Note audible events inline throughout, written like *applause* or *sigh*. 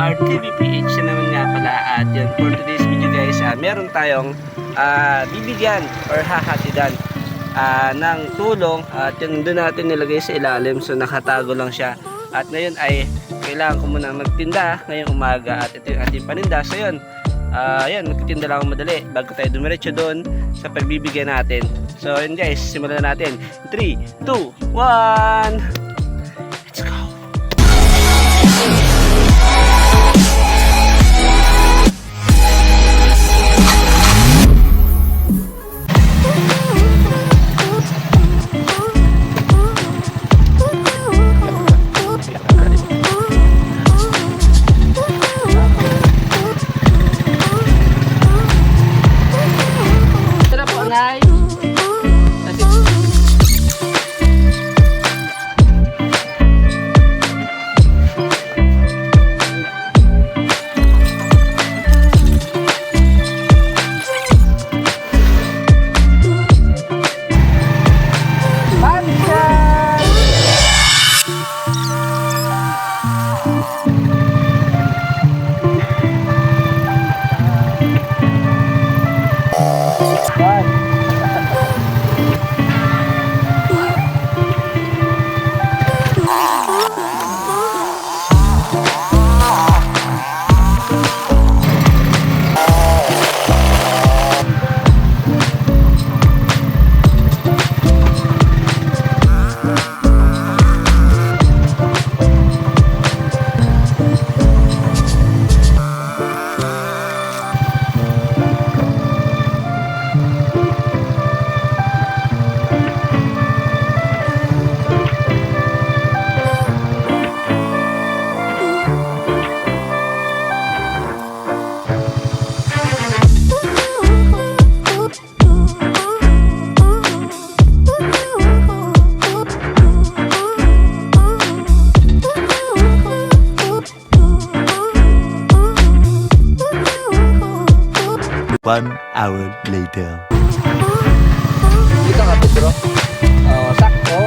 Kaswerte ADR TVPH na naman nga pala. At yan for today's video guys ah, meron tayong ah, bibigyan or hahatidan ah, ng tulong. At yun doon natin nilagay sa ilalim. So nakatago lang siya. At ngayon ay kailangan ko muna magtinda ngayong umaga. At ito yung ating paninda. So yun ah, yan magtitinda lang madali. Bago tayo dumiretso doon sa pagbibigyan natin. So yun guys simulan na natin. 3, 2, 1 One hour later. Dito ka, Pedro. Oh, sakto.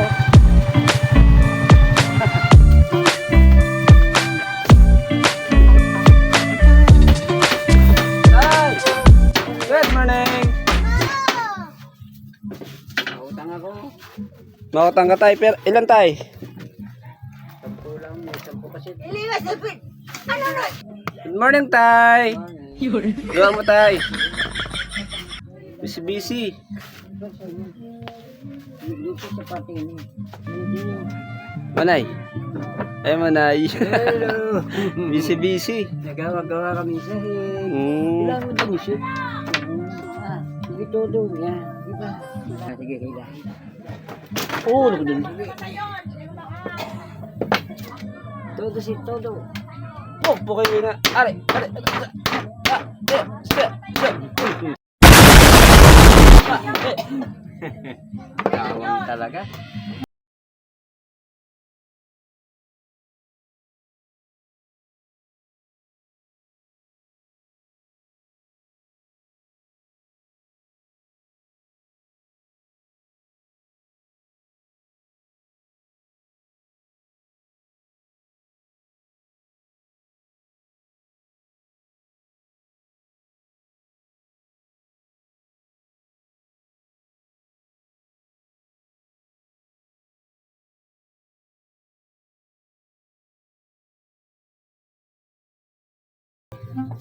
Ay! Good morning! Mautang ako. Mautang ka tayo, pero ilan tayo? Sampu lang, sampu kasi. Good morning, tay! Gawa mo, tay! Busy, busy. Manay. Ay, manay. Hello. *laughs* busy, busy. Nagawa-gawa kami sa hig. Mm. Ilan mo din siya? Ah, sige todo niya. Di ba? Ah, sige, kailan. Oh, naku din. Todo si todo. Oh, pukay na. Are, are, are, Kawang talaga.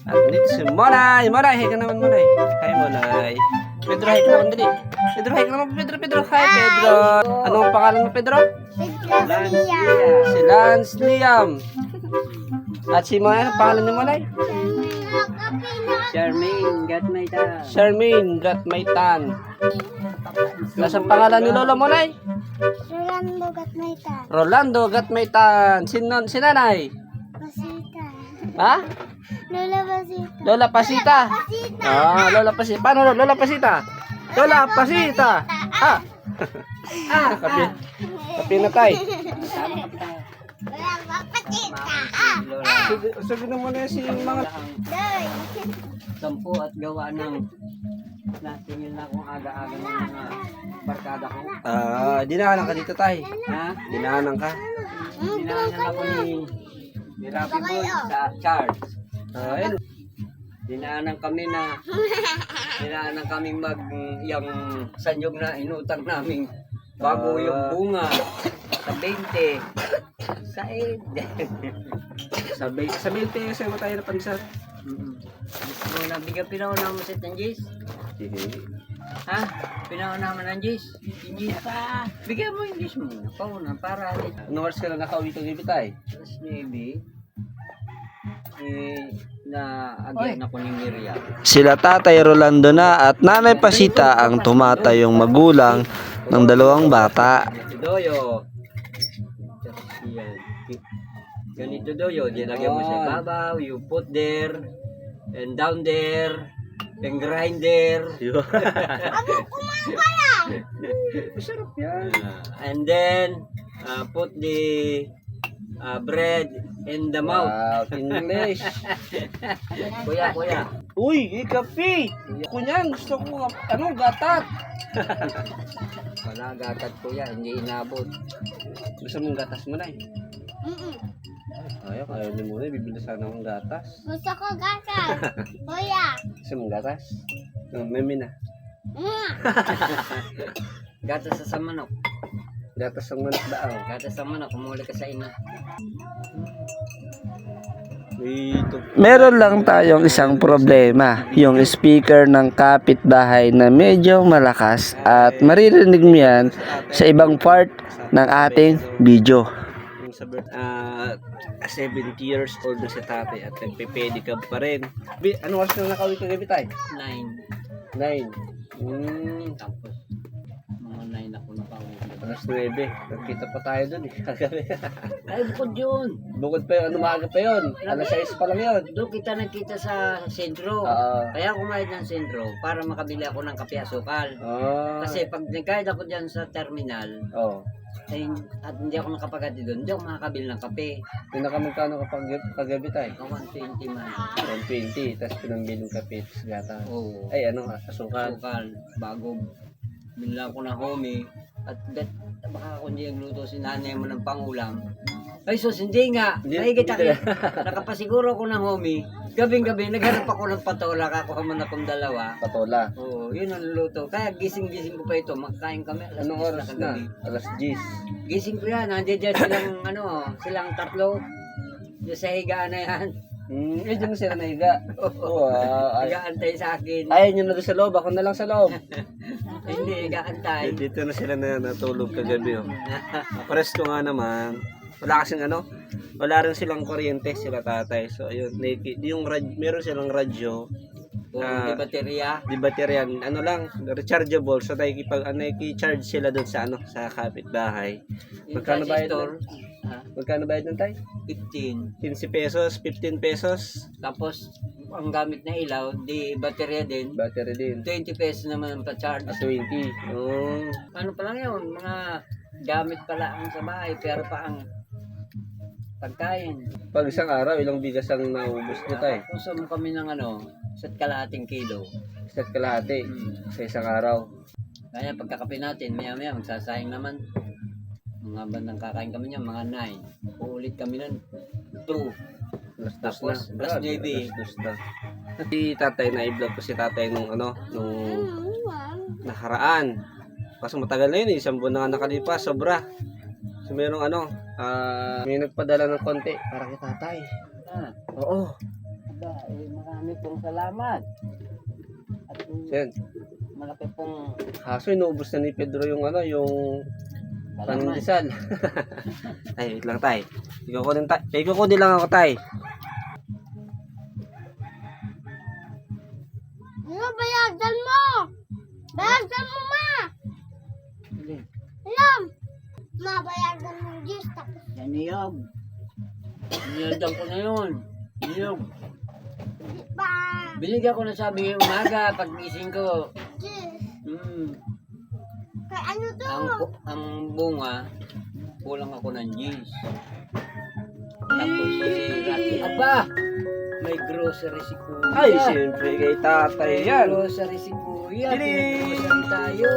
At dito si Monay. Monay, higa naman Monay. Hi Monay. Pedro, hi ka naman dali. Pedro, hi ka naman. Pedro, Pedro, hi, Pedro. Ano ang pangalan mo, Pedro? Si Lance Liam. At si Maya, ang pangalan ni Malay? Charmaine, gat may ta. Charmaine Gatmaitan. Nasaan pangalan ni Lola Molay? Rolando Gatmaita. Rolando Gatmaitan. Sinon, si nanay? Pasita. Ha? Lola Pasita. Lola Pasita. Ah, Lola Pasita. Paano Lola Pasita? Lola Pasita. Ah. *laughs* ah, kapi. Kapi na tay. Lola Pasita. Sabi na muna si mga... Doy. Sampu at gawa ng natingin na kung aga-aga ng mga barkada ko. Ah, dinaanan ka dito tay. Ha? Dinaanan ka. Dinaanan ako ni ni Rafi Boy sa Charles. Ayun. Dinaanan kami na dinaanan kami mag yung sanyog na inutang namin bago Ah. yung bunga sa 20 sa Sabi, sabi peso mo tayo na pansat. Gusto mo na bigyan pinauna mo sa Tanjis? Ha? Pinauna mo ng Jis? Jis pa. Bigyan mo yung Jis mo. Pauna para. Anong oras ka na nakauwi kang gabi tay? Tapos maybe, eh, na agyan ako ni Miriam. Sila Tatay Rolando na at Nanay Pasita ang tumatayong magulang ng dalawang bata. Si Doyo. Ganito Doyo, dinagyan mo sa babaw, you put there, and down there, and grind there. *laughs* Masarap yan. And then, uh, put the uh, bread in the mouth. Wow, English. *laughs* Kuya, kuya. Uy, ikapi! Kunyan, gusto ko, ano, gatat. *laughs* Wala gatat kuya, hindi inabot. Gusto mong gatas mo na eh. Mm-mm. Ayaw, ayaw niyo muna, bibili sana akong gatas. Gusto ko gatas. *laughs* Kuya. Gusto mong gatas? Meme na. Mm. Gatas sa manok. Gatas ang manok daw. Gatas sa manok, kumuli ka sa ina. Ito. Meron lang tayong isang problema, yung speaker ng kapitbahay na medyo malakas at maririnig mo yan sa ibang part ng ating video. Yung sa birth, ah, 70 years old na si tatay at nagpe-pedicab pa rin. Bi, ano oras na nakauwi ka gabi tayo? Nine. 9. Hmm, Tapos, alas 9. Nagkita pa tayo dun eh. Kagabi. *laughs* Ay, bukod yun. Bukod pa yun, ano maaga pa yun. Alas 6 pa lang yun. Doon kita nagkita sa sentro. Oo. Kaya kumayad ng sentro para makabili ako ng kape asukal. Ah. Kasi pag nagkayad ako dyan sa terminal, oh. ay, at hindi ako nakapagati doon, hindi ako makakabili ng kape. Pinakamagkano ka pag kagabi tayo? Ang 120 man. 120, tapos pinambiling kape, tapos gata. Oo. Ay, ano, asukal. Asukal. Bago binila ko ng homie. At bet, baka kung hindi nagluto si nanay mo ng pangulam. Ay sus, hindi nga. Hindi ako. Nakapasiguro ko ng homie. Gabing-gabi, naghanap ako ng patola. Kakuha man akong dalawa. Patola. Oo, yun ang luto. Kaya gising-gising ko pa ito. Magkain kami. Alas Anong 10 oras na? Alas 10. Gising ko yan. Nandiyan dyan silang, *laughs* ano, silang tatlo. Yung sa higaan na yan. Hmm, eh, dyan na sila nahiga. *laughs* Oo, ah, ay, Higaantay sa akin. ayaw nyo na doon sa loob, ako na lang sa loob. *laughs* Hindi, higaantay. Dito na sila na natulog kagabi. Oh. *laughs* Presto nga naman. Wala kasing ano, wala rin silang kuryente sila tatay. So ayun, naki- yung rad, meron silang radyo, Kung Ah. di baterya. di bateryan, ano lang, rechargeable. So nakikipag ano, charge sila doon sa ano, sa kapitbahay. Yung Magkano transistor, ha, Magkano bayad ng tay? 15. 15 pesos, 15 pesos, Tapos, ang gamit na ilaw, di baterya din. battery din. 20 pesos naman ang pa-charge. Ah, 20. Oh. Ano pa lang yun, mga gamit pala ang sa bahay, pero pa ang pagkain. Pag isang araw, ilang bigas ang naubos nyo tay? Kuso mo kami ng ano, isa't kalahating kilo. Isa't kalahati Hmm. sa isang araw. Kaya pagkakape natin, maya maya magsasayang naman. Mga bandang kakain kami niyan, mga 9. Uulit kami nun, 2. Alas dos Tapos, na. alas Grabe, 9. alas dos na. Si tatay, na-vlog ko si tatay nung ano, nung nakaraan. Kaso matagal na yun eh, isang buwan na nga nakalipas, sobra. So merong ano, ah, may nagpadala ng konti para kay tatay. Ah, Oo. aba, eh, marami pong salamat. At So yun, malaki pong Kaso inuubos na ni Pedro yung ano, yung Palaman. pandesal. *laughs* Ay, wait lang tay. Din tay. Din lang ako tay. Ano bayagan mo? Bayagan mo, ma! Alam! Ma, bayagan mo yung juice tapos Yan niyog. Niyog ko na yun. Niyog. Binigyan ko na sabi yung umaga pag gising ko. juice. Hmm. Kay ano to? Ang, ang bunga, kulang ako ng jeans. Tapos si Rocky, aba! May grocery si Kuya. Ay, siyempre kay tatay May yan. grocery si Kuya. Tiling! Pinag-grocery tayo.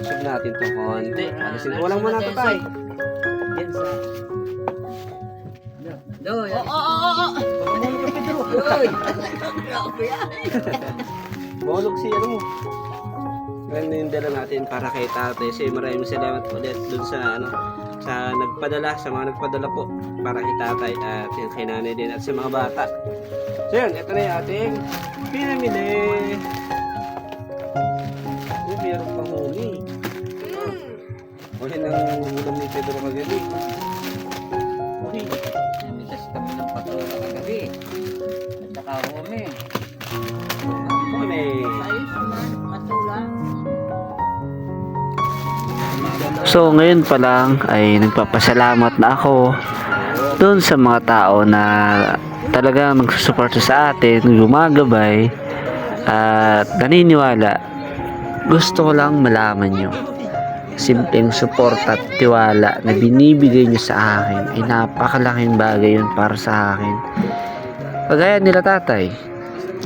Sub natin to konti. Alisin ko Ah, lang muna to tay. Yan sa... Do, do. Oo, oo, oo. Uy! *laughs* Grabe yan. Mahulog si ano mo. Ganun yung dala natin para kay tatay. Kasi maraming salamat ulit dun sa ano sa nagpadala, sa mga nagpadala po para kay tatay at yung kay nanay din at sa mga bata. So yun, ito na yung ating pinamili. Uy, meron pang huli. Huli ng ulam ni Pedro kagabi. Uy, Namitas kami ng patola kagabi. At saka humi. huli. Ayos So ngayon pa lang ay nagpapasalamat na ako doon sa mga tao na talagang nagsusuporta sa atin, gumagabay at naniniwala. Gusto ko lang malaman nyo. Simpleng suporta at tiwala na binibigay nyo sa akin ay napakalaking bagay yun para sa akin. Kagaya nila tatay,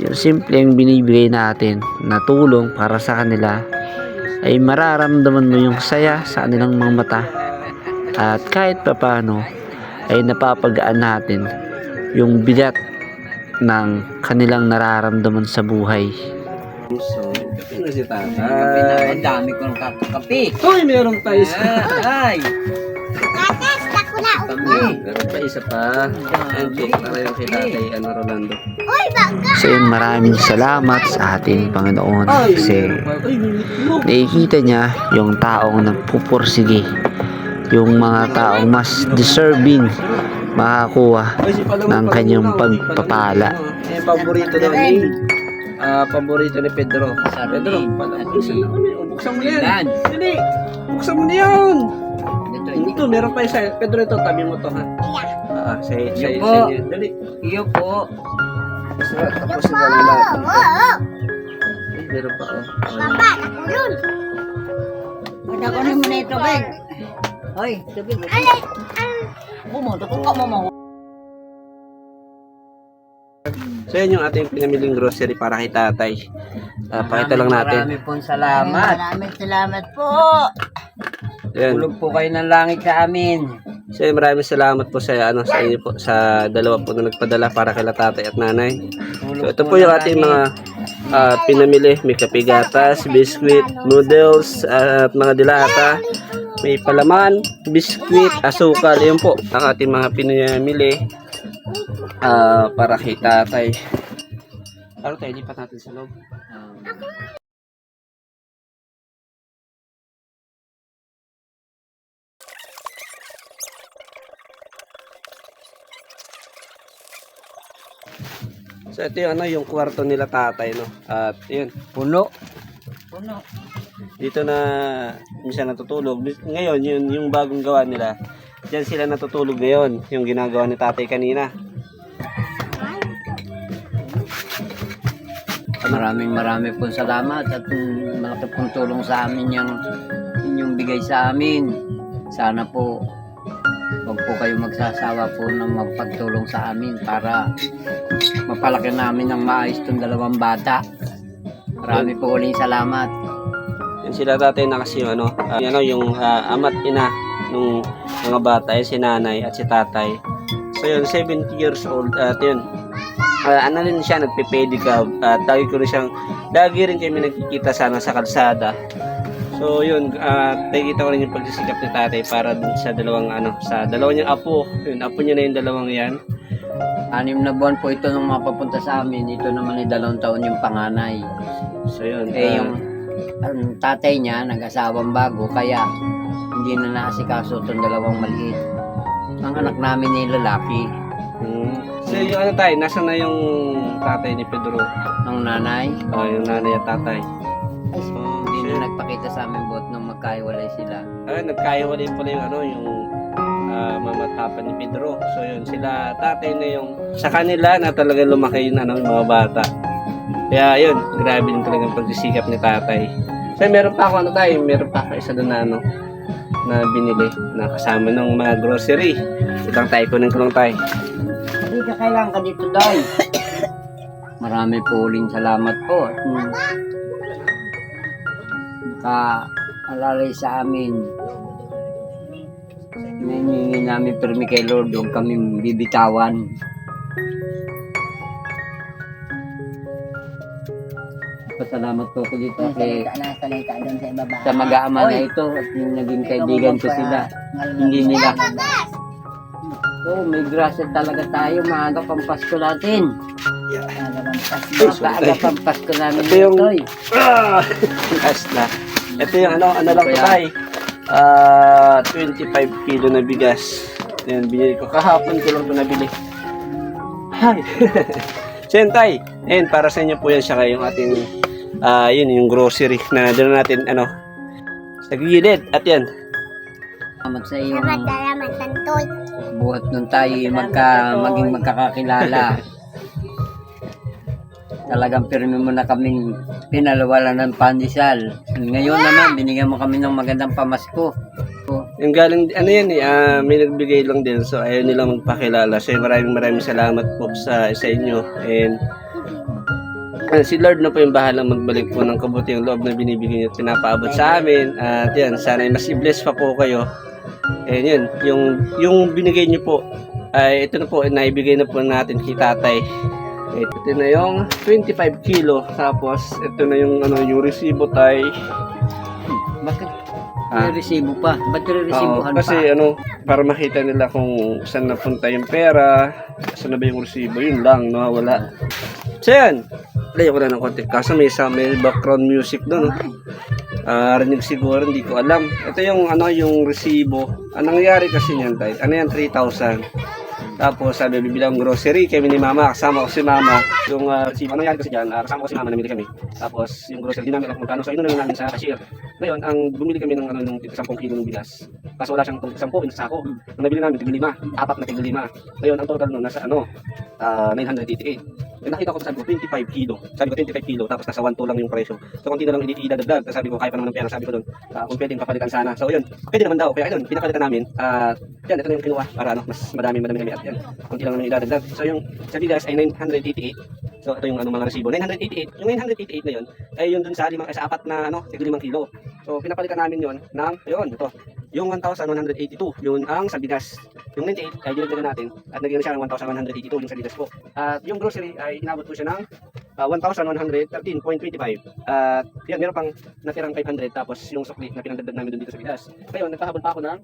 yung simpleng binibigay natin na tulong para sa kanila ay mararamdaman mo yung saya sa kanilang mga mata at kahit papano ay napapagaan natin yung bigat ng kanilang nararamdaman sa buhay. So, na si Ang tatay. dami ko ng kape. Uy, meron tayo sa... Ay! Meron pa isa pa. Ayan, check para yung kay tatay, ano, Rolando. So yun, maraming salamat sa ating Panginoon kasi Ay, mo. nakikita niya yung taong nagpupursige yung mga taong mas deserving makakuha ng kanyang pagpapala. Eh, paborito daw ni ah paborito ni Pedro. Pedro, pala, buksan mo yan. Dali, buksan mo na yan. Ito, meron pa isa. Pedro, ito, tabi mo to, ha? Ah, sa, sa, sa, Yung po. inyo. Dali. Iyo po. Tapos na, tapos oo. Ay, meron pa, oh. Oh, Papa, nakulun. Wala ko naman na ito, Beg. Hoy, tubig. Alay, ang... Bumoto ko ka mo So, yan yung ating pinamiling grocery para kay tatay. Ah, pakita lang natin. Marami pong salamat. Maraming salamat po. Yan. Tulog po kayo ng langit sa amin. So, maraming salamat po sa ano sa inyo po sa dalawa po na nagpadala para kay tatay at nanay. So, ito po yung ating mga ah, pinamili. May kapigatas, biskuit, noodles, at mga dilata. May palaman, biskuit, asukal. Yun po ang ating mga pinamili ah, para kay tatay. Ano tayo, lipat natin sa loob. So, ito yung, ano, yung kwarto nila tatay, no? At, yun, Puno. Puno. dito na minsan natutulog. Ngayon, yun, yung bagong gawa nila, Diyan sila natutulog ngayon, yung ginagawa ni tatay kanina. Maraming maraming pong salamat at malaki pong tulong sa amin yung inyong bigay sa amin. Sana po huwag po kayo magsasawa po ng magpagtulong sa amin para mapalaki namin ng maayos tong dalawang bata. Marami po uling salamat. Yan sila tatay na kasi ano, yung, ano, yung ah, ama't ina nung mga bata, yun si nanay at si tatay. So yun, 70 years old at yun. ah, ano rin siya, nagpe-pedicab at lagi ko rin siyang, lagi rin kami nagkikita sana sa kalsada. So yun, uh, nakikita ko rin yung pagsisikap ni tatay para dun sa dalawang ano, sa dalawang niyang apo. Yun, apo niya na yung dalawang yan. Anim na buwan po ito nung mapapunta sa amin. Ito naman ay dalawang taon yung panganay. So yun, Eh ah, yung ang tatay niya nag-asawang bago kaya hindi na naasikaso itong dalawang maliit. Ang anak namin ni lalaki, Hmm. So yung ano tayo, nasa na yung tatay ni Pedro? ang nanay, Oh, yung nanay at tatay. ay, hindi na nagpakita sa amin buhat nung magkaiwalay sila. Ah, nagkaiwalay pala yung ano, yung ah, mama ni Pedro. So yun, sila tatay na yung sa kanila na talaga lumaki yung ano, yung mga bata. Kaya yun, grabe din talagang pagsisikap ni tatay. So meron pa ako ano tayo, meron pa ako isa doon na ano, na binili na kasama ng mga grocery. Itang tayo, ko lang tayo. Hindi ka kailangan ka dito daw. Marami po uling salamat po. at, mm, Naka-alalay sa amin. Naningi namin permi kay Lord, huwag kami bibitawan. Pasalamat po ako dito kay Nasalita doon sa ibaba. sa mag-aama na ito at yung naging kaibigan ko sila. Hindi nila. Oh, may grasya talaga tayo. Maaga pang Pasko natin. Maaga pang Pasko namin Ito yung- ito. eh. Ah! *laughs* Na. Ito yung ano, ano lang Kaya- tayo. Ah, 25 kilo na bigas. Yan, binili ko. Kahapon ko lang ito nabili. Hi! *laughs* so yun, tay. Ayun, para sa inyo po yan siya yung ating, ah, yun, yung grocery na dala natin, ano, sa gilid. At yan, Salamat sa iyong Salamat, salamat, Tantoy. buhat nung tayo magka, maging magkakakilala. *laughs* Talagang pirmi mo na kaming pinalawalan ng pandesal. Ngayon naman, binigyan mo kami ng magandang pamasko. yung galing, ano yan eh, ah, may nagbigay lang din. So, ayaw nilang magpakilala. So, maraming maraming salamat po sa, sa inyo. And, Ah, si Lord na po yung bahala magbalik po ng kabuti yung loob na binibigay niyo at pinapaabot sa amin. At yan, sana mas i-bless pa po kayo. And yun, yung, yung binigay niyo po, ay ito na po, naibigay na po natin kay tatay. Ito na yung 25 kilo. Tapos, ito na yung, ano, yung resibo tay. Bakit? Ah. May resibo pa. Ba't may Oo, resibuhan kasi pa? ano, para makita nila kung saan napunta yung pera, saan na ba yung resibo, yun lang, nawawala. So yan, layo ko na ng konti. Kaso may, sa, may background music doon. No? Ah, rinig siguro, hindi ko alam. Ito yung ano, yung resibo. Anong nangyari kasi niyan, tay? Ano yan, 3,000. Tapos sabi, bibili akong grocery kami ni mama, kasama ko si mama. Yung uh, si ano yan kasi dyan, ah, kasama ko si mama, namili kami. Tapos yung grocery, di namin kung magkano. So ino namin sa cashier. Ngayon, ang bumili kami ng ano, ng 10 kilo ng bigas. Kaso wala siyang 10 yung sako. Ang nabili namin, tigil lima. Apat na tigil lima. Ngayon, ang total nun, nasa ano, ah, 988. Nakita ko sabi ko 25 kilo. Sabi ko 25 kilo tapos nasa 1 lang yung presyo. So konti na lang idadagdag. Tapos sabi ko kaya pa naman ng pera. Sabi ko doon ah, kung pwedeng papalitan sana. So yun, pwede naman daw. Kaya yun, pinapalitan namin. At yan, ito na yung kinuha para ano, mas madami madami kami at yan. Konti lang naman idadagdag. So yung sa bigas ay 988. So ito yung ano mga resibo. 988. Yung 988 na yun ay yun dun sa limang sa apat na ano, tig 5 kilo. So pinapalitan namin yun ng yun, ito. Yung 1,182, yun ang sa bigas. Yung 98 ay dinagdagan natin at naging siya ng 1,182 yung sa bigas po. At yung grocery ay inabot po siya ng ah, 1,113.25. At yan, meron pang natirang 500 tapos yung sukli na pinagdagdag namin dun dito sa bigas. Ngayon, nagpahabol pa ako ng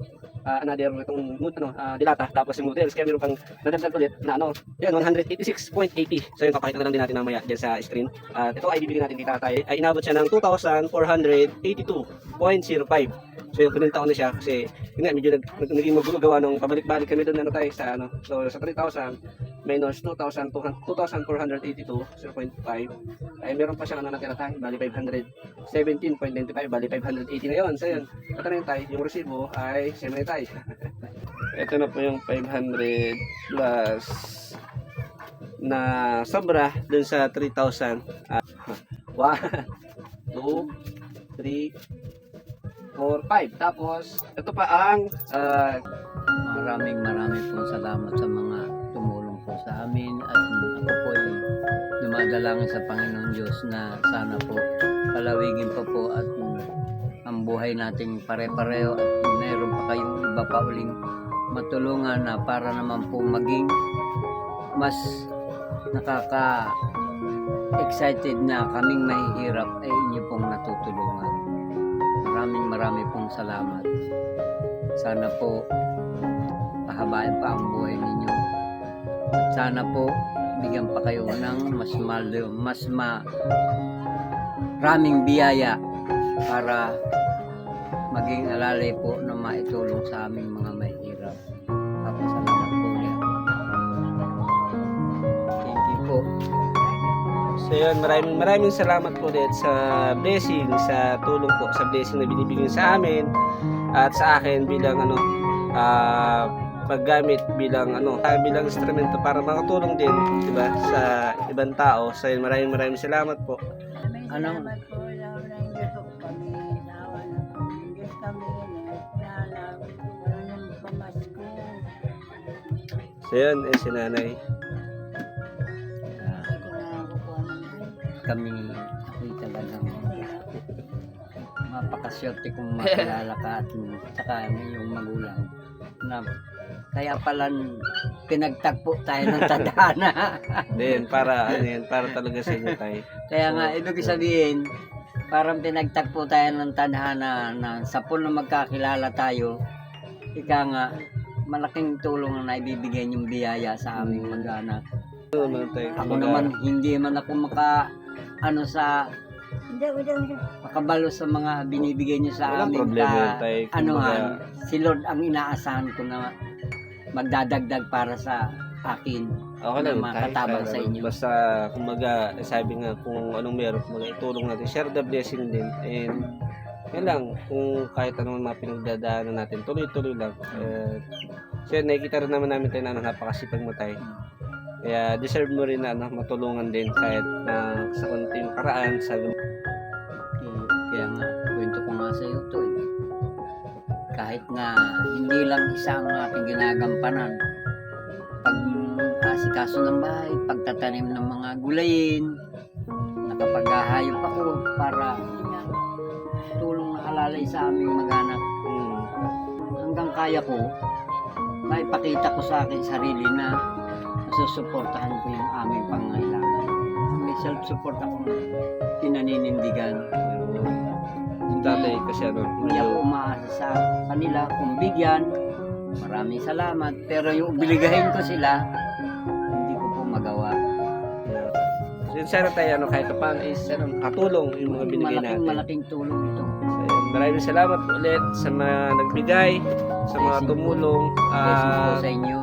ah, another itong ano, ah, dilata tapos yung noodles. Kaya meron pang nadagdag ulit na ano, yan, 186.80. So yun, papakita na lang din natin mamaya dyan sa screen. At ito ay bibigyan natin kay tatay. Ay inabot siya ng 2,482.05. So yung pinunta ko na siya kasi yun nga, medyo nag, naging magulo gawa nung pabalik-balik kami doon ano tayo sa ano. So sa 3,000 minus 2,200 2,482 0.5 ay meron pa siyang ano natira tayo bali 517.95 bali 580 na yun so yun. Yun tayo yung resibo ay same na tayo ito na po yung 500 plus na sobra dun sa 3,000 ah, 1 2 3 4 5 tapos ito pa ang ah, Maraming maraming pong salamat sa mga po sa amin at ako po ay dumadalangin sa Panginoon Diyos na sana po palawigin pa po at ang buhay nating pare-pareho at mayroon pa kayong iba pa uling matulungan na para naman po maging mas nakaka excited na kaming mahihirap ay inyo pong natutulungan. Maraming maraming pong salamat. Sana po pahabain pa ang buhay ninyo. Sana po bigyan pa kayo ng mas malo, mas ma raming biyaya para maging alalay po na maitulong sa aming mga mahirap. Papasalamat po ulit. Thank you po. So yun, maraming maraming salamat po ulit sa blessing, sa tulong po, sa blessing na binibigay sa amin at sa akin bilang ano ah paggamit bilang ano ah, bilang instrumento para makatulong din, 'di ba, sa ibang tao. So yun, maraming maraming salamat po. Anong. So yun, eh, si nanay. Kami ako'y talagang mapakaswerte kung makilala ka at saka ang iyong magulang na kaya pala pinagtagpo tayo ng tadhana. *laughs* Then para ano yan, para talaga sa inyo tayo. kaya nga, ibig sabihin, parang pinagtagpo tayo ng tadhana na sa puno magkakilala tayo, ika nga, malaking tulong na naibibigay yung biyaya sa aming mag-anak. Ano? Ako naman, hindi man ako maka, ano sa, Hindi, hindi, hindi. makabalo sa mga binibigay niyo sa Walang amin problema yun ka, tayo. ano nga, si Lord ang inaasahan ko na magdadagdag para sa akin. Okay lang, makatabang kahit sa ano, inyo. Basta, kumbaga, eh, sabi nga, kung anong meron, kumbaga, itulong natin, share the blessing din. And, yan lang, kung kahit anong mga pinagdadaanan natin, tuloy-tuloy lang. Eh, so, yun, nakikita rin naman namin tayo na ano, napakasipag mo tayo. Kaya, deserve mo rin na ano, matulungan din kahit na sa konting paraan, sa Kaya, kaya nga, kwento ko nga sa iyo to eh. Kahit na hindi lang isa ang aking ginagampanan. Pag asikaso ng bahay, pagtatanim ng mga gulayin, nakapaghahayop ako para nga, tulong na alalay sa aming mag-anak. hmm, hanggang kaya ko, maipakita ko sa akin sarili na nasusuportahan ko yung aming pangailangan. May self-support akong pinaninindigan. Tatay kasi ano, Hindi ako umaasa sa kanila kung bigyan. Maraming salamat. Pero yung obligahin ko sila, hindi ko po magawa. So, sana tayo, ano, kahit pa is, ano, katulong yung mga binigay malaking natin. malaking tulong ito. So, yun, maraming salamat ulit sa mga nagbigay, sa mga Blessing po. tumulong. Blessing po Ah, sa inyo.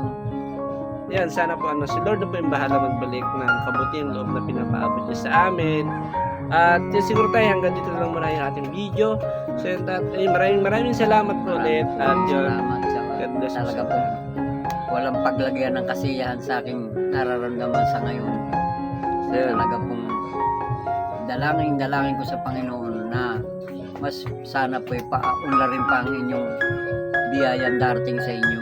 yan, sana po ano, si Lord na po yung bahala magbalik ng kabutihan loob na pinapaabot niya sa amin. At yun, siguro tayo hanggang dito lang muna yung ating video. So yun, tat, eh, maraming maraming salamat po ulit. At yun, Salamat sa God bless talaga po. Walang paglagyan ng kasiyahan sa aking nararamdaman sa ngayon. So Talaga pong dalangin dalangin ko sa Panginoon na mas sana po ipaunlarin pa ang inyong biyayang darating sa inyo.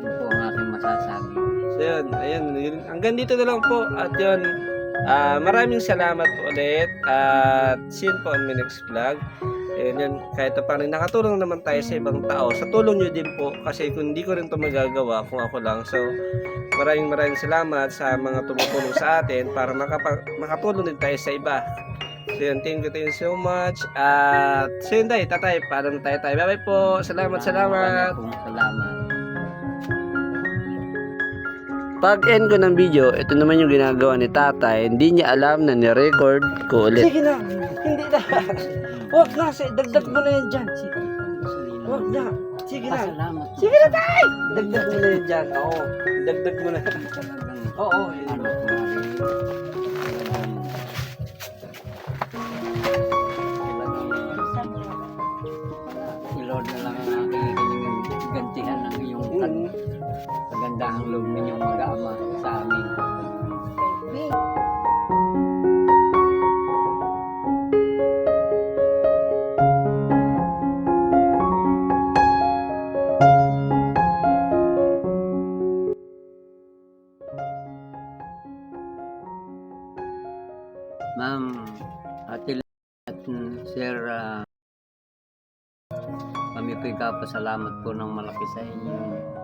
Yun po ang aking masasabi. So yun, ayun, yun, hanggang dito na lang po. At yun, ah, maraming salamat ulit. At you po my next vlog. And yun, kahit pa rin nakatulong naman tayo sa ibang tao. Sa tulong nyo din po. Kasi kung hindi ko rin ito magagawa kung ako lang. So, maraming maraming salamat sa mga tumutulong sa atin para makapa- makatulong din tayo sa iba. So yun, thank you, thank you so much. At so yun tayo, tatay, paalam na tayo tayo. Bye bye po. Salamat, salamat. Salamat. Pag end ko ng video, ito naman yung ginagawa ni tatay. Hindi niya alam na ni-record ko ulit. Sige na, hindi na. Huwag na, dagdag mo na yan dyan. Sige, huwag na. Sige na. Pasalamat. Sige na, tay! Dagdag mo na yan dyan. Oo, dagdag mo na. Oo, yun. ano kagandahang loob ninyong mag-ama sa amin. Ma'am, Ate at Sir, ah, kami po'y kapasalamat po ng malaki sa inyong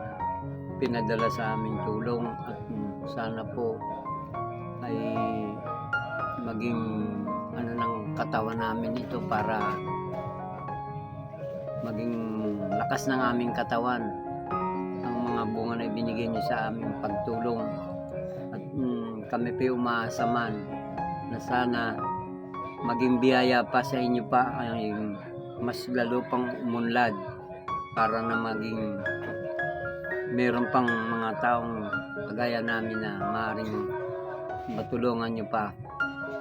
pinadala sa aming tulong at sana po ay maging ano ng katawan namin ito para maging lakas ng aming katawan ang mga bunga na ibinigay niyo sa aming pagtulong. At mm, kami po'y umaasa man na sana maging biyaya pa sa inyo pa ay mas lalo pang umunlad para na maging meron pang mga taong kagaya namin na maaaring matulungan nyo pa.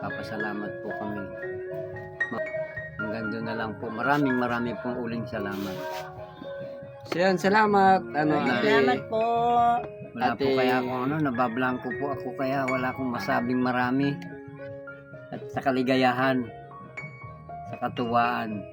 Papasalamat po kami. Hanggang doon na lang po. Maraming maraming pong uling salamat. So yan, salamat. Ano, Salamat po. Wala po Ate- kaya ako ano, nabablangko po ako kaya wala akong masabing marami. At sa kaligayahan, sa katuwaan,